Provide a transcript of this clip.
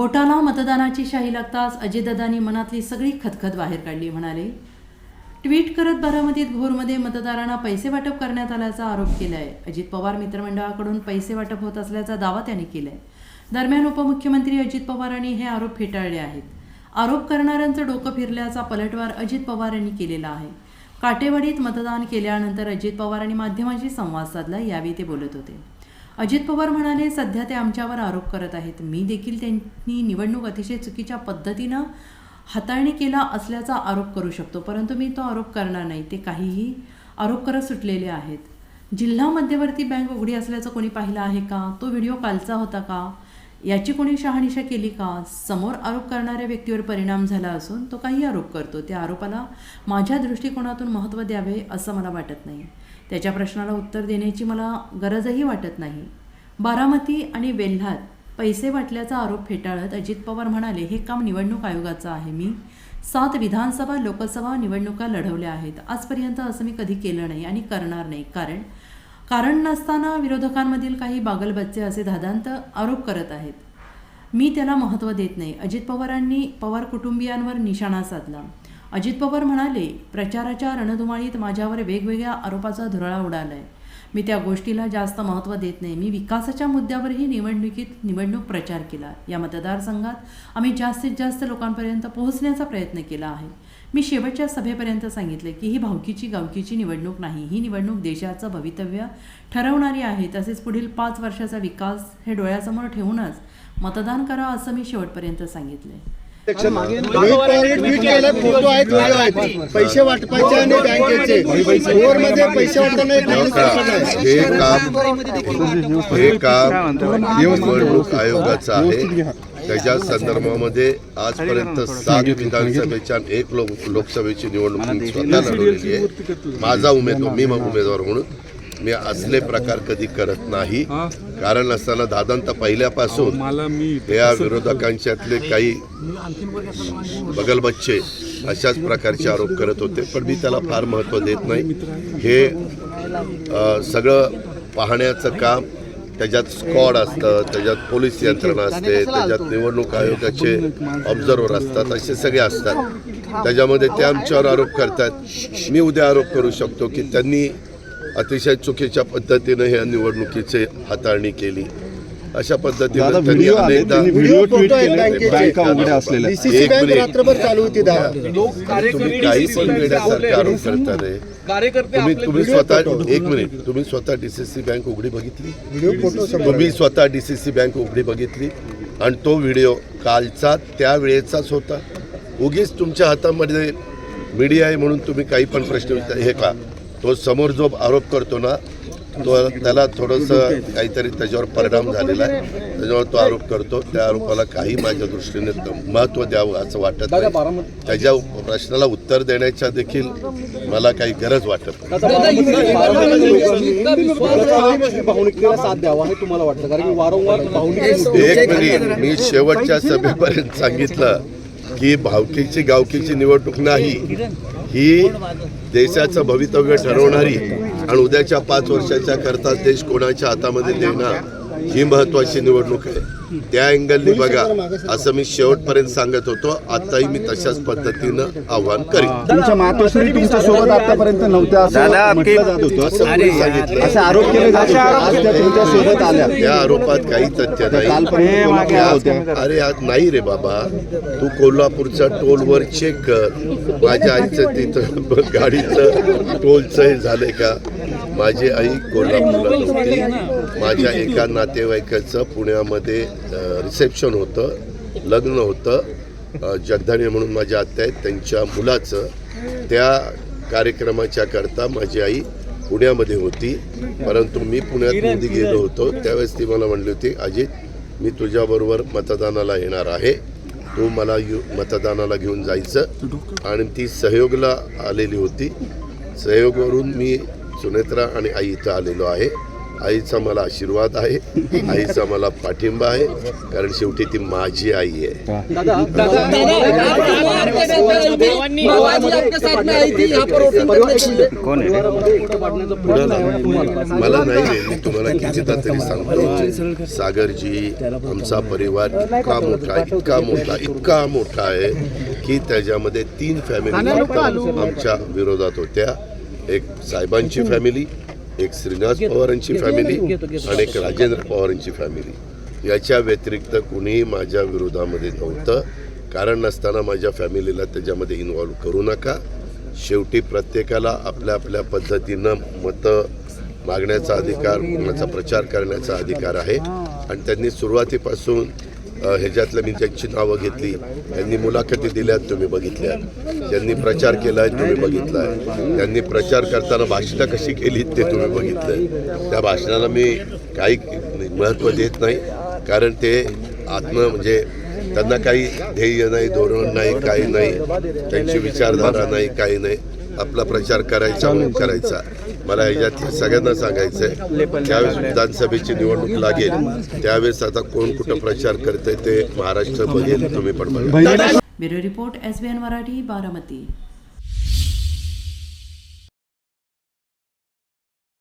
बोटाला मतदानाची शाही लागताच अजितदादांनी मनातली सगळी खतखत बाहेर काढली म्हणाले. ट्विट करत बारामतीत घोरमध्ये मतदारांना पैसे वाटप करण्यात आल्याचा आरोप केला आहे अजित पवार मित्रमंडळाकडून पैसे वाटप होत असल्याचा दावा त्यांनी केलाय. दरम्यान उपमुख्यमंत्री अजित पवारांनी हे आरोप फेटाळले आहेत. आरोप करणाऱ्यांचं डोकं फिरल्याचा पलटवार अजित पवार यांनी केलेला आहे. काटेवाडीत मतदान केल्यानंतर अजित पवारांनी माध्यमांशी संवाद साधला यावेळी ते बोलत होते. अजित पवार म्हणाले सध्या ते आमच्यावर आरोप करत आहेत. मी देखील त्यांनी निवडणूक अतिशय चुकीच्या पद्धतीनं हाताळणी केला असल्याचा आरोप करू शकतो. परंतु मी तो आरोप करणार नाही. ते काहीही आरोप करत सुटलेले आहेत. जिल्हा मध्यवर्ती बँक उघडी असल्याचं कोणी पाहिलं आहे का? तो व्हिडिओ कालचा होता का? याची कोणी शहानिशा केली का? समोर आरोप करणाऱ्या व्यक्तीवर परिणाम झाला असून तो काही आरोप करतो. त्या आरोपाला माझ्या दृष्टिकोनातून महत्त्व द्यावे असं मला वाटत नाही. त्याच्या प्रश्नाला उत्तर देण्याची मला गरजही वाटत नाही. बारामती आणि वेल्हात पैसे वाटल्याचा आरोप फेटाळत अजित पवार म्हणाले हे काम निवडणूक आयोगाचं आहे. मी सात विधानसभा लोकसभा निवडणुका लढवल्या आहेत. आजपर्यंत असं मी कधी केलं नाही आणि करणार नाही. कारण कारण नसताना विरोधकांमधील काही बागलबच्चे असे धादांत आरोप करत आहेत. मी त्याला महत्त्व देत नाही. अजित पवारांनी पवार कुटुंबियांवर निशाणा साधला. अजित पवार म्हणाले प्रचाराच्या रणधुमाळीत माझ्यावर वेगवेगळ्या आरोपाचा धुराळा उडालाय. मी त्या गोष्टीला जास्त महत्त्व देत नाही. मी विकासाच्या मुद्द्यावरही निवडणुकीत निवडणूक प्रचार केला. या मतदारसंघात आम्ही जास्तीत जास्त लोकांपर्यंत पोहोचण्याचा प्रयत्न केला आहे. मी शेवटच्या सभेपर्यंत सांगितले की ही भावकीची गावकीची निवडणूक नाही. ही निवडणूक देशाचं भवितव्य ठरवणारी आहे. तसेच पुढील पाच वर्षाचा विकास हे डोळ्यासमोर ठेवूनच मतदान करा असं मी शेवटपर्यंत सांगितले. फोटो आहेत व्हिडिओ आहेत. पैसे वाटपायचे आणि बँकेचे. मध्ये पैसे वाटताना एक माणूस सापडला आहे. हे काम हे काम निवडणूक आयोगाचं आहे. त्याच्या संदर्भामध्ये आजपर्यंत सात विधानसभेच्या एक लोक लोकसभेची निवडणूक स्वतः लढवलेली आहे. माझा उमेदवार मी मग उमेदवार म्हणून मी असले प्रकार कधी करत नाही. कारण असताना दादांत पहिल्यापासून या विरोधकांच्यातले काही बगलबच्चे अशाच प्रकारचे आरोप करत होते पण मी त्याला फार महत्त्व देत नाही. हे सगळं पाहण्याचं काम त्याच्यात स्क्वॉड असतं त्याच्यात पोलीस यंत्रणा असते त्याच्यात निवडणूक आयोगाचे ऑब्झर्वर असतात असे सगळे असतात. त्याच्यामध्ये ते आमच्यावर आरोप करतात. मी उद्या आरोप करू शकतो की त्यांनी अतिशय चुकीच्या पद्धतीनं ह्या निवडणुकीचे हाताळणी केली. अशा पद्धतीनं त्यांनी अनेकदा व्हिडिओ तुम्ही काही पण वेड्यासारखं आरोप करता रे तुम्ही तुम्ही स्वतः एक मिनिट. तुम्ही स्वतः डीसीसी बँक उघडी बघितली? व्हिडिओ फोटो समोर तुम्ही स्वतः डीसीसी बँक उघडी बघितली आणि तो व्हिडिओ कालचा त्या वेळेचाच होता. उगीच तुमच्या हातामध्ये मीडिया आहे म्हणून तुम्ही काही पण प्रश्न विचार हे का? तो समोर जो आरोप करतो ना तो त्याला थोडंसं काहीतरी त्याच्यावर परिणाम झालेला आहे त्याच्यावर तो आरोप करतो त्या आरोपाला काही माझ्या दृष्टीने महत्त्व द्यावं असं वाटत नाही त्याच्या प्रश्नाला उत्तर देण्याच्या देखील मला काही गरज वाटत नाही हे एक मिनिट मी शेवटच्या सभेपर्यंत सांगितलं की भावकीची गावकीची निवडणूक नाही ही देशाचं भवितव्य ठरवणारी आणि उद्याच्या पाच वर्षाच्या करता देश कोणाच्या हातामध्ये देणार ही महत्वाची निवडणूक आहे. त्या अँगलनी बघा असं मी शेवटपर्यंत सांगत होतो आताही मी तशाच पद्धतीनं आव्हान करीन. तुमच्या मातोश्री तुमच्यासोबत आतापर्यंत नव्हत्या असं म्हटलं जात होतं असं कोणी सांगितलं. असे आरोप केले जात होते. आज त्या तुमच्यासोबत आल्या. या आरोपात काही तथ्य नाही. कालपर्यंत कोल्हापूरला होत्या. अरे आज नाही रे बाबा. तू कोल्हापूरच्या टोलवर चेक कर. माझ्या आईचं तिथं गाडीचं टोलचं हे झालंय का? माझी आई कोल्हापूरला नव्हती. माझ्या एका नातेवाईकाचं पुण्यामध्ये रिसेप्शन होतं लग्न होतं. जगधाने म्हणून माझ्या आत्या आहेत त्यांच्या मुलाचं. त्या कार्यक्रमाच्या करता माझी आई पुण्यामध्ये होती. परंतु मी पुण्यात गेलो होतो. त्यावेळेस ती मला म्हणली होती अजित मी तुझ्याबरोबर मतदानाला येणार आहे. तू मला यु मतदानाला घेऊन जायचं. आणि ती सहयोगला आलेली होती. सहयोगवरून मी सुनेत्रा आणि आई इथं आलेलो आहे. आईचा मला आशीर्वाद आहे आईचा मला पाठिंबा आहे कारण शेवटी ती माझी आई आहे मला नाही रे मी तुम्हाला कितीदा तरी सांगतो सागरजी आमचा परिवार इतका मोठा इतका मोठा इतका मोठा आहे की त्याच्यामध्ये तीन फॅमिली आमच्या विरोधात होत्या एक साहेबांची फॅमिली एक श्रीनिवास पवारांची फॅमिली आणि एक राजेंद्र पवारांची फॅमिली याच्या व्यतिरिक्त कुणीही माझ्या विरोधामध्ये नव्हतं. कारण नसताना माझ्या फॅमिलीला त्याच्यामध्ये इन्व्हॉल्व करू नका. शेवटी प्रत्येकाला आपल्या आपल्या पद्धतीनं मतं मागण्याचा अधिकार कोणाचा प्रचार करण्याचा अधिकार आहे. आणि त्यांनी सुरुवातीपासून ह्याच्यातलं मी ज्यांची नावं घेतली. त्यांनी मुलाखती दिल्यात तुम्ही बघितल्या. त्यांनी प्रचार केला आहे तुम्ही बघितला आहे त्यांनी प्रचार करताना भाषणं कशी केली ते तुम्ही बघितलंय. त्या भाषणाला मी काही महत्त्व देत नाही. कारण ते आत्म म्हणजे त्यांना काही ध्येय नाही धोरण नाही काही नाही. त्यांची विचारधारा नाही काही नाही. आपला प्रचार करायचा म्हणून करायचा. मला याच्यात सगळ्यांना सांगायचं आहे ज्यावेळेस विधानसभेची निवडणूक लागेल त्यावेळेस आता कोण कुठं प्रचार करतंय ते महाराष्ट्र बघेल तुम्ही पण बघा. Bureau report S B N Marathi Baramati.